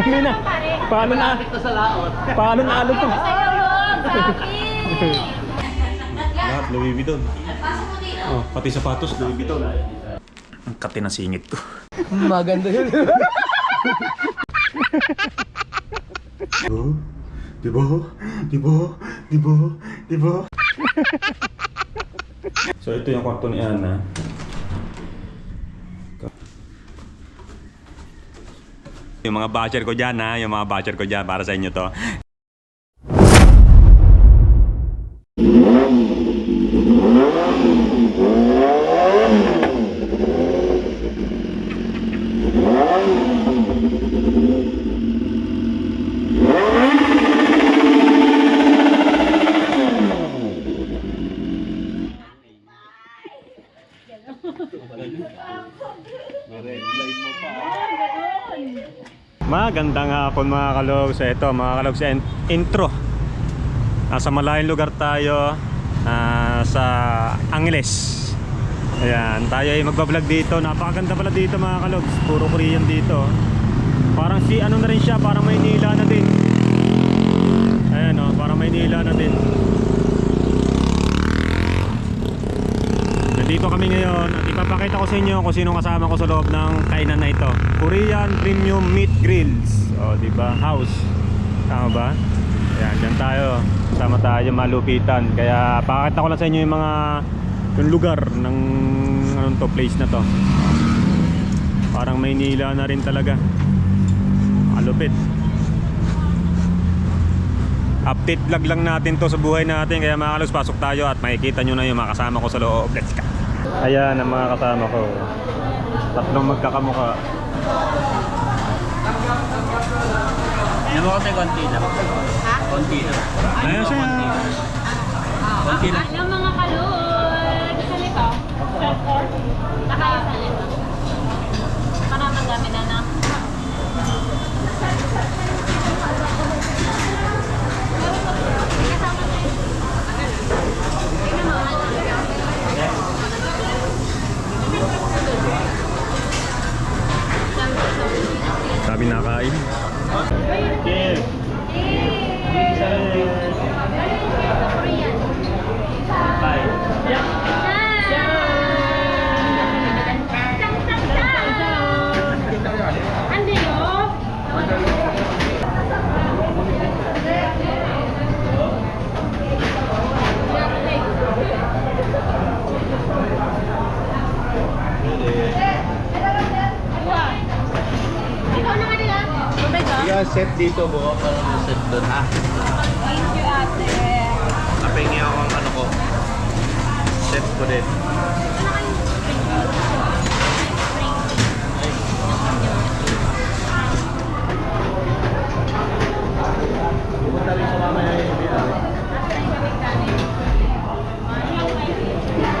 Shot na. Kami na. Paano na? Paano na alo to? Lahat Louis Vuitton. Oh, pati sapatos Louis Vuitton. Ang kati ng singit ko. Maganda yun. Diba? Diba? Diba? Diba? so ito yung kwarto ni Ana. Yung mga voucher ko dyan ha, yung mga voucher ko dyan para sa inyo to. Magandang hapon mga kalog sa ito, mga kalog sa in- intro. Nasa malayong lugar tayo ah, sa Angeles. Ayan, tayo ay magbablog dito. Napakaganda pala dito mga kalog. Puro Korean dito. Parang si ano na rin siya, parang Maynila na din. Ayan o, parang Maynila na din. Nandito kami ngayon at ipapakita ko sa inyo kung sino kasama ko sa loob ng kainan na ito. Korean Premium Meat Grills. O, di ba? House. Tama ba? Ayan, dyan tayo. Sama tayo malupitan. Kaya pakakita ko lang sa inyo yung mga yung lugar ng anong to, place na to. Parang Maynila na rin talaga. Malupit. Update vlog lang natin to sa buhay natin kaya mga kalos pasok tayo at makikita nyo na yung mga kasama ko sa loob. Let's go! Ayan ang mga kasama ko. Tatlong magkakamukha. Ano mo kasi konti lang? Ha? Konti lang. Ayan siya. Konti lang. Ano mga kalod? Gusto nito? Nakaya sa nito. Para madami na na. Sabi nakain. Cheers! Bye. Dito buo para may set doon. Ah, Thank you, ate. napengi ako ang ano ko. Set ko din. Pupunta rin sa mamaya yung biya.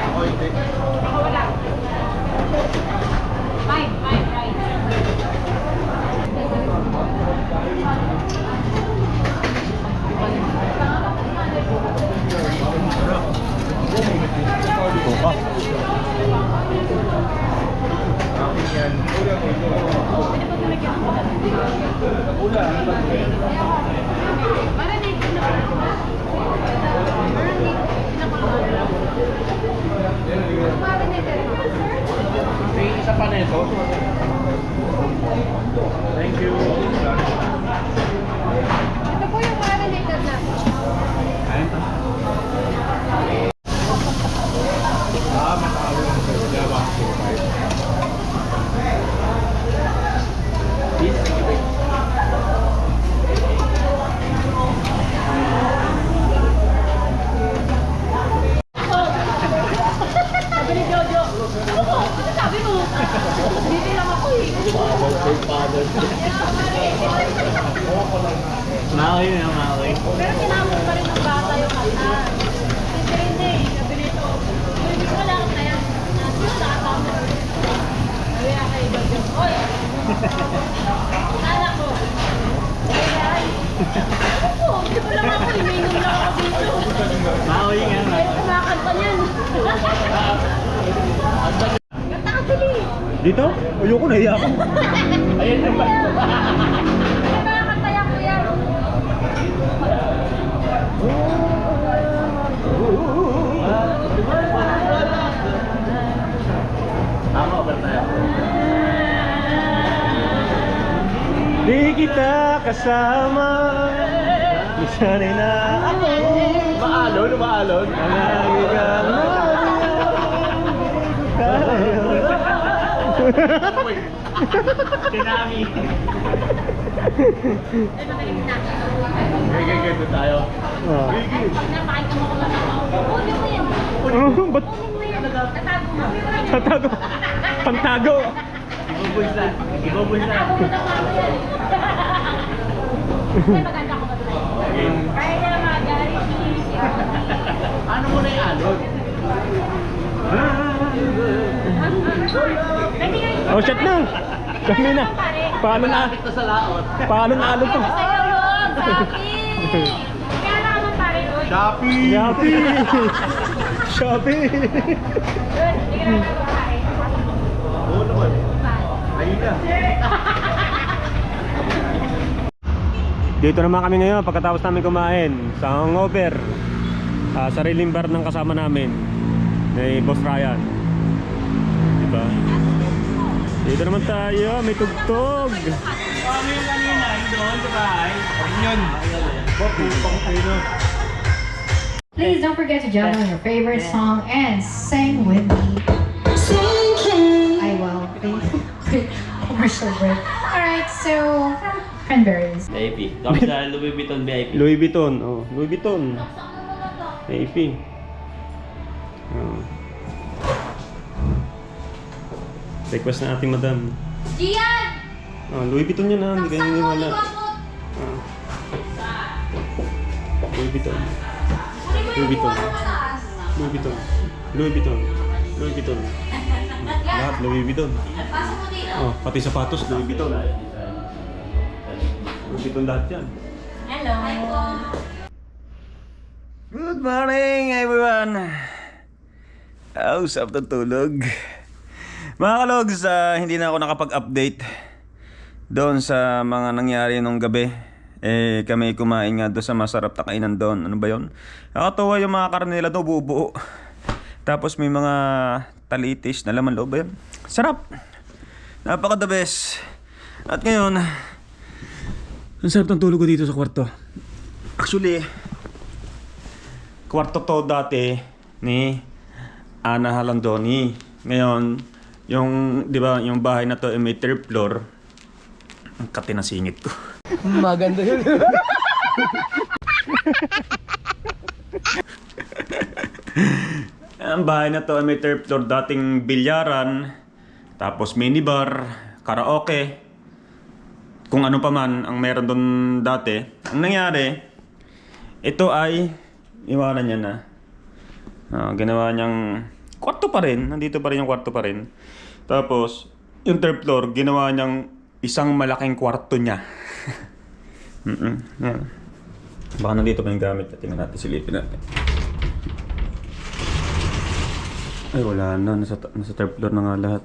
Ako hindi. Five, five, right. Buka. May isa pa nito. Thank you. Ito po yung marinated na. Ah, matalo yung sa Java. Please, thank you. babe. Sabi ni Jojo, ano po? Ano sabi mo? Dito lang ako eh. Father, father. Maoy na, maoy. Pero sinamon pa rin ng bata yung kanta. Hindi, hindi. Sabi nito, "Uy, di ko wala ka na yan. Nasa yung tata mo. Sabi nga kay Jojo, Oy! Anak ko. Ayan. Ano po? Hindi ko lang ako. Ininom lang ako dito. Maoy nga, Kaya kumakanta niyan. Kanta ka sili. Dito? Ayoko na, iya ako. Ayan naman. Kita kasama. Misanay na ako. Maalon, maalon. Lagi kang Tinami. Ay, makinig na. Gaya, gaya tayo. Ah. Pag napakita mo ako. Kunin mo yan. Oh, ba't. Tatago? Pantago. Ibubunsa. Ibubunsa. Maganda ko ba Kaya niya mga guys. Ano mo na yung yung- Oh, shut na. Kami na. Paano na? Sa laot. Paano na alon to? Kaya na naman pare, oy. Shopee! Shopee! Shopee! Good, hindi ka naman pare. Oo naman. Ayun na. Dito naman kami ngayon pagkatapos namin kumain sa hangover. Uh, sariling bar ng kasama namin ni Boss Ryan. Diba? Dito naman tayo, may tugtog. Ano yung kanina? Yung doon, di ba? Yun. Please don't forget to jot down your favorite song and sing with me. I will. Please. Commercial break. Alright, so cranberries. VIP. Kami sa Louis Vuitton VIP. Louis Vuitton, oh, Louis Vuitton. AP. Oh. Request na ating madam. Gian! Oh, Louis Vuitton yun ah, hindi kayo hindi wala. Ah. Louis Vuitton. Louis Vuitton. Louis Vuitton. Louis Vuitton. Louis Vuitton. Lahat Louis Vuitton. Pasok mo dito. Oh, pati sapatos Louis Vuitton. Vuitton lahat yan. Hello. Hi po. Good morning everyone! Ah, usap ng tulog. Mga kalogs, ah, hindi na ako nakapag-update doon sa mga nangyari nung gabi. Eh, kami kumain nga doon sa masarap na kainan doon. Ano ba yon? Nakatuwa yung mga karne nila doon, buo-buo. Tapos may mga talitis na laman loob ba yun? Sarap! Napaka the best. At ngayon, ang sarap ng tulog ko dito sa kwarto. Actually, kwarto to dati ni Ana Halandoni. Ngayon, yung, di ba, yung bahay na to ay may third floor. Ang kati na singit ko. Maganda yun. Ang bahay na to ay may third floor dating bilyaran, tapos minibar, karaoke, kung ano pa man ang meron doon dati. Ang nangyari, ito ay, iwanan niya na. Ah, ginawa niyang kwarto pa rin, nandito pa rin yung kwarto pa rin. Tapos, yung third floor, ginawa niyang isang malaking kwarto niya. Mm-mm. Yan. Baka nandito pa yung gamit. Tingnan natin, silipin natin. Ay, wala na. Nasa, nasa third floor na nga lahat.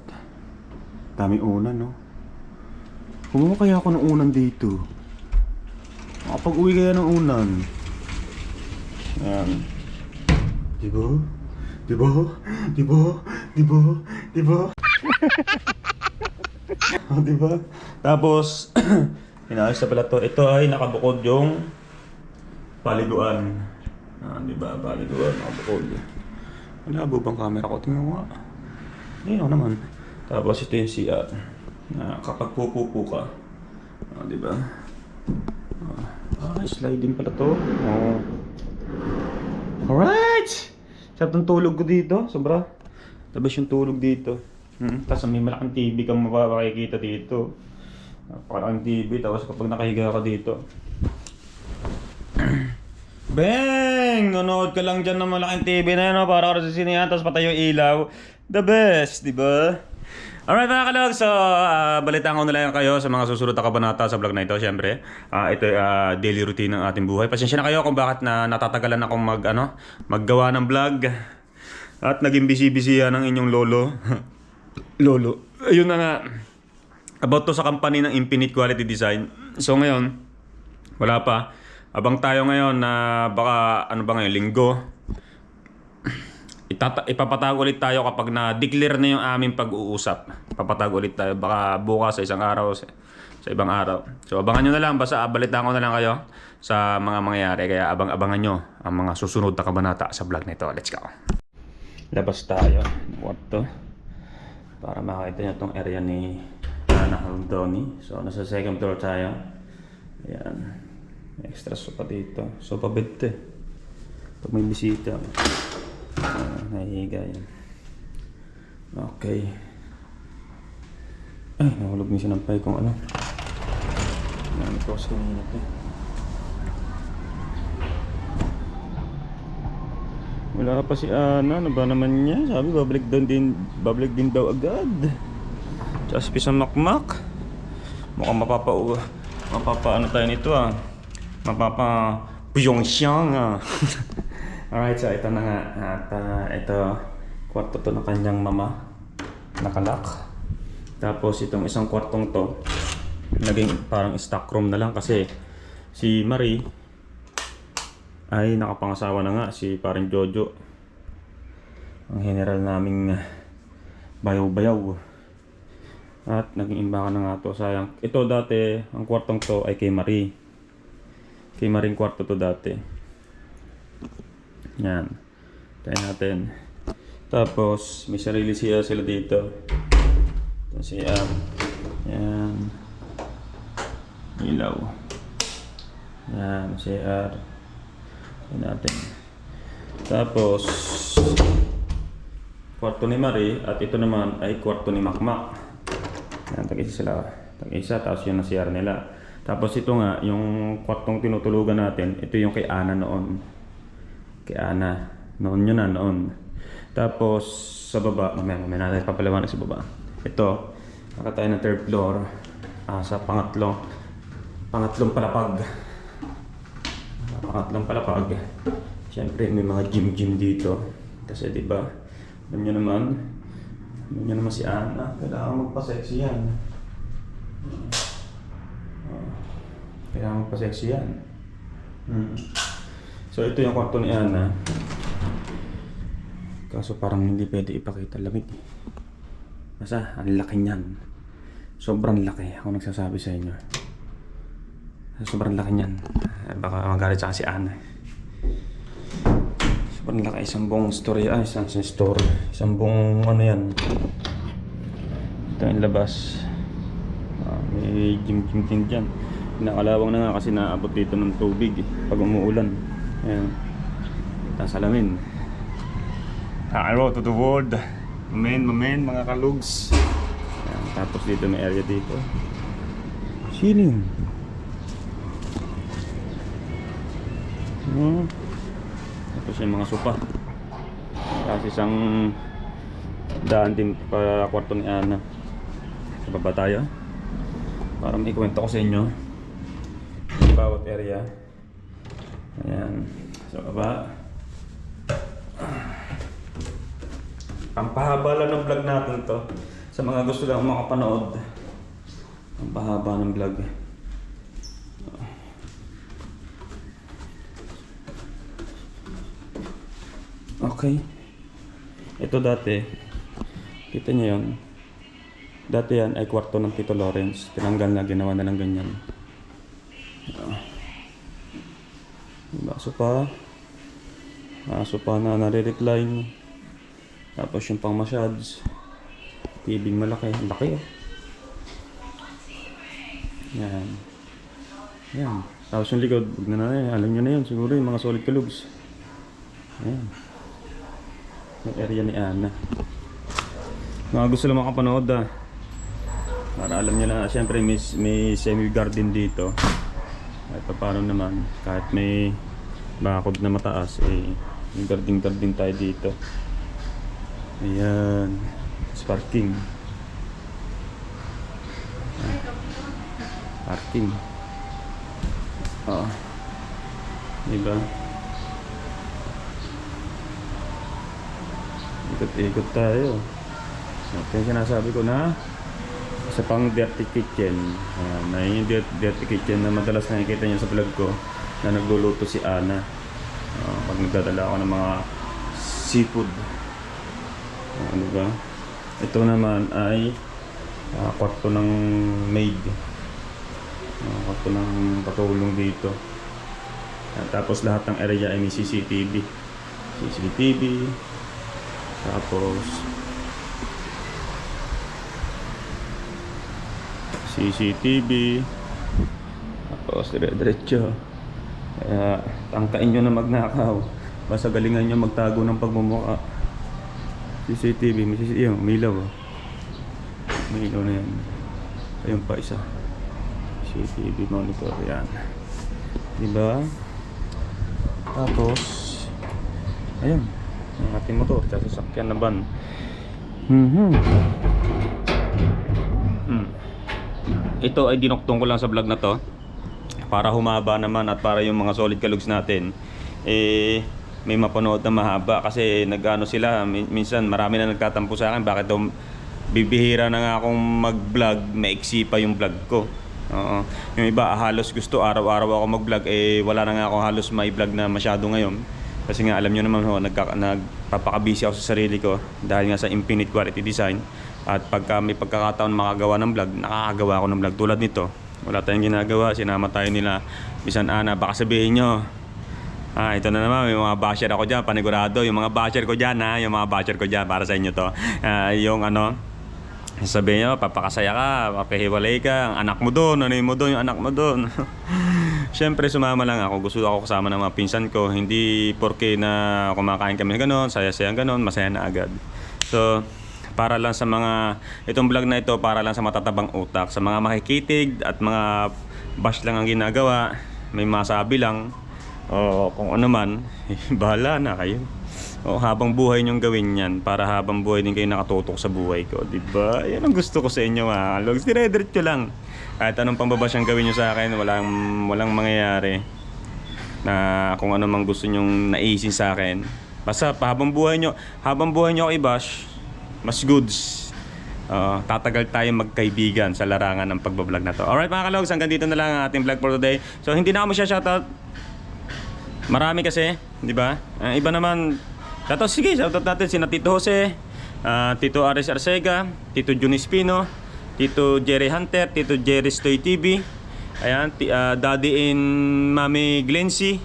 Daming unan, no? Kumuha kaya ako ng unan dito. Makapag-uwi kaya ng unan. Ayan. Diba? Diba? Diba? Diba? Diba? oh, diba? Tapos, inayos na pala to. Ito ay nakabukod yung paliguan. Ah, diba? Paliguan, nakabukod. Malabo bang camera ko? Tingnan mo nga. Ayun naman. Tapos ito yung CR. Na kapag pupupo ka. Ah, di ba? Ah, ah, sliding pala to. Oh. Alright! Sarap ng tulog ko dito. Sobra. Tapos yung tulog dito. Hmm. Tapos may malaking TV kang mapapakikita dito. Napakalaking TV. Tapos kapag nakahiga ka dito. Bang! Nanonood ka lang dyan ng malaking TV na yun, no? para ka sa sinihan, tapos patay yung ilaw. The best, di ba? Alright mga kalog, so uh, balitaan ko na lang kayo sa mga susunod na kabanata sa vlog na ito, syempre. Ah, ito ay ah, daily routine ng ating buhay. Pasensya na kayo kung bakit na natatagalan akong mag, ano, maggawa ng vlog. At naging busy-busy yan ng inyong lolo. lolo. ayun na nga. About to sa company ng Infinite Quality Design. So ngayon, wala pa. Abang tayo ngayon na baka ano ba ngayon, linggo. Itata- ipapatago ulit tayo kapag na-declare na yung aming pag-uusap. Papatago ulit tayo baka bukas sa isang araw sa, sa ibang araw. So abangan nyo na lang basta abalitan ko na lang kayo sa mga mangyayari kaya abang-abangan nyo ang mga susunod na kabanata sa vlog nito. Let's go. Labas tayo ng kwarto para makita nyo tong area ni Ana Haldoni. So nasa second floor tayo. Ayan. Extra sopa dito. Sopa bed to eh. Pag may bisita. Ah, nahihiga yan. Okay. Ay, nahulog ni sinampay kung ano. Nami ko sa kanina to. Wala pa si Ana. Ano ba naman niya? Sabi, babalik din, din, babalik din daw agad. Sa makmak. Mukhang mapapa, mapapa ano tayo nito ah. Mapapa puyong siyang ah. Alright, so ito na nga. At ah, ito, kwarto to ng kanyang mama. Nakalak. Tapos itong isang kwartong to, naging parang stock room na lang kasi si Marie ay nakapangasawa na nga si parang Jojo. Ang general naming bayaw-bayaw. At naging imbakan na nga to. Sayang. Ito dati, ang kwartong to ay kay Marie. Kay Marie kwarto to dati. Yan. Tayo natin. Tapos, may sarili siya sila dito. Ito si Am. Yan. Ilaw. Yan, si R. Tayo natin. Tapos, kwarto ni Marie at ito naman ay kwarto ni Makmak. Yan, tag-isa sila. Tag-isa, tapos yun ang CR nila. Tapos ito nga, yung kwartong tinutulugan natin, ito yung kay Ana noon. Kay Ana. Noon yun na, noon. Tapos, sa baba, mamaya, mamaya natin papalawanan sa baba. Ito, nakatayo ng third floor. Ah, sa pangatlo. Pangatlong palapag. Ah, Pangatlong palapag. Siyempre, may mga gym-gym dito. Kasi, di ba, alam nyo naman, alam nyo naman si Ana, kailangan magpa-sexy yan. Ah, Kailangan magpa-sexy yan. Hmm. So, ito yung kwarto ni Ana. Kaso parang hindi pwede ipakita lamig. Basta, ang laki niyan. Sobrang laki. Ako nagsasabi sa inyo. Sobrang laki niyan. Eh, Baka magalit sa si Ana. Sobrang laki. Isang buong story. Ah, isang, isang store. Isang buong ano yan. Ito yung labas. Ah, may gym-gym din dyan. Nakalawang na nga kasi naabot dito ng tubig eh, pag umuulan. Ayan. Tapos alamin. Arrow to the world. Mamen, mamen, mga kalugs. Ayan, tapos dito may area dito. Yun? Hmm. Tapos yung mga sopa. Tapos isang daan din para kwarto ni Ana. Sa baba tayo. Para may kwento ko sa inyo. Yung bawat area. Ayan. Sa baba. Pampahaba lang ng vlog natin to. Sa mga gusto lang makapanood. Pampahaba ng vlog. Okay. Ito dati. Kita niyo yun. Dati yan ay kwarto ng Tito Lawrence. Tinanggal na, ginawa na ng ganyan. Ah. May Baso pa. Aso pa na nare-recline. Tapos yung pang massage. TV malaki. Laki oh. Yan. Yan. Tapos yung likod, huwag na na eh. Alam nyo na yun. Siguro yung mga solid kalugs. Yan. Yung area ni Ana. Mga gusto lang makapanood ah. Para alam nyo na, siyempre may, may semi-garden dito. Kahit pa paano naman, kahit may bakod na mataas, eh, may garden-garden tayo dito. Ayan. Parking. Ayan. Parking. Oo. Diba? Ikot-ikot tayo. Ito yung sinasabi ko na isa pang dirty kitchen. Ayan, na yun yung dirty, kitchen na madalas nakikita niyo sa vlog ko na nagluluto si Ana. Ah, pag nagdadala ako ng mga seafood. Ah, ano ba? Ito naman ay ah, kwarto ng maid. Ah, kwarto ng patulong dito. Ah, tapos lahat ng area ay may CCTV. CCTV. Tapos CCTV. Tapos dire-diretso. Kaya tangkain nyo na magnakaw. Basta galingan nyo magtago ng pagmumukha. CCTV, may CCTV, yung milaw. Oh. Na yan. Ayun pa isa. CCTV monitor, yan. Diba? Tapos, ayun. Ang ating motor, sa sasakyan na van. Mhm. Hmm. Ito ay dinuktong ko lang sa vlog na to para humaba naman at para yung mga solid kalugs natin eh may mapanood na mahaba kasi nagano sila min- minsan marami na nagtatampo sa akin bakit daw bibihira na nga akong mag-vlog maiksi pa yung vlog ko. Oo. yung iba halos gusto araw-araw ako mag-vlog eh wala na nga ako halos may vlog na masyado ngayon. Kasi nga alam nyo naman ho nagka, nagpapakabisi ako sa sarili ko dahil nga sa infinite quality design. At pagka may pagkakataon makagawa ng vlog nakakagawa ako ng vlog tulad nito wala tayong ginagawa sinama tayo nila bisan ana baka sabihin nyo Ah, ito na naman, may mga basher ako dyan, panigurado. Yung mga basher ko dyan, ha? Yung mga basher ko dyan, para sa inyo to. Ah, yung ano, sabihin nyo, papakasaya ka, papahiwalay ka, ang anak mo doon, ano mo doon, yung anak mo doon. Siyempre, sumama lang ako. Gusto ako kasama ng mga pinsan ko. Hindi porke na kumakain kami ng ganon, saya-saya ganon, masaya na agad. So, para lang sa mga, itong vlog na ito, para lang sa matatabang utak. Sa mga makikitig at mga bash lang ang ginagawa, may masabi lang, o kung ano man, bahala na kayo. O habang buhay niyong gawin yan para habang buhay din kayo nakatutok sa buhay ko, di ba? Yan ang gusto ko sa inyo mga kalogs. Dire-diretso lang. Kahit anong pambaba siyang gawin niyo sa akin, walang, walang mangyayari na kung ano mang gusto nyong naisin sa akin. Basta habang buhay nyo, habang buhay nyo ako i-bash, mas goods. Uh, tatagal tayo magkaibigan sa larangan ng pagbablog na to. Alright mga kalogs, hanggang dito na lang ang ating vlog for today. So hindi na ako masyashoutout. Marami kasi, di ba? Uh, iba naman, shoutout, sige, shoutout natin sina Tito Jose, ah, Tito Ares Arcega, Tito Juni Espino, Tito Jerry Hunter, Tito Jerry Stoy TV, ayan, ah, Daddy in Mami Glency,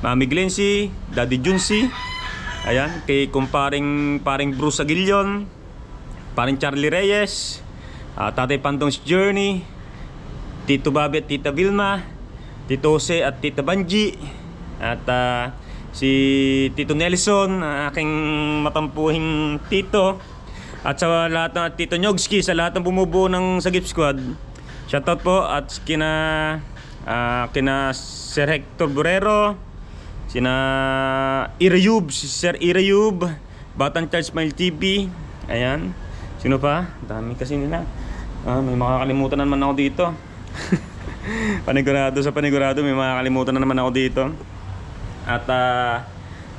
Mami Glency, Daddy Junsi, ayan, kay kumparing paring Bruce Aguilion, paring Charlie Reyes, ah, Tatay Pantong's Journey, Tito Bobby at Tita Vilma, Tito Jose at Tita Banji, at ah, si Tito Nelson, aking matampuhing tito. At sa lahat ng Tito Nyogski, sa lahat ng bumubuo ng Sagip Squad. Shoutout po at kina ah, kina Sir Hector Burero, sina Irayub, si Sir Irayub, Batang Charles Smile TV. Ayan. Sino pa? Dami kasi nila. Ah, may makakalimutan na naman ako dito. panigurado sa panigurado, may makakalimutan na naman ako dito. At ah,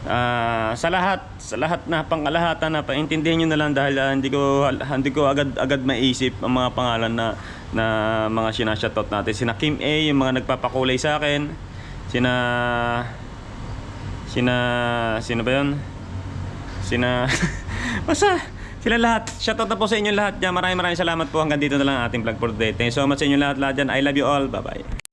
ah, sa lahat, sa lahat na pangkalahatan na paintindihan niyo na lang dahil ah, hindi ko hindi ko agad agad maisip ang mga pangalan na na mga sinashoutout natin. Sina Kim A, yung mga nagpapakulay sa akin. Sina sina sino ba 'yon? Sina Basta sila lahat. Shoutout na po sa inyo lahat dyan. Maraming maraming salamat po. Hanggang dito na lang ang ating vlog for today. Thank you so much sa inyo lahat lahat dyan. I love you all. Bye-bye.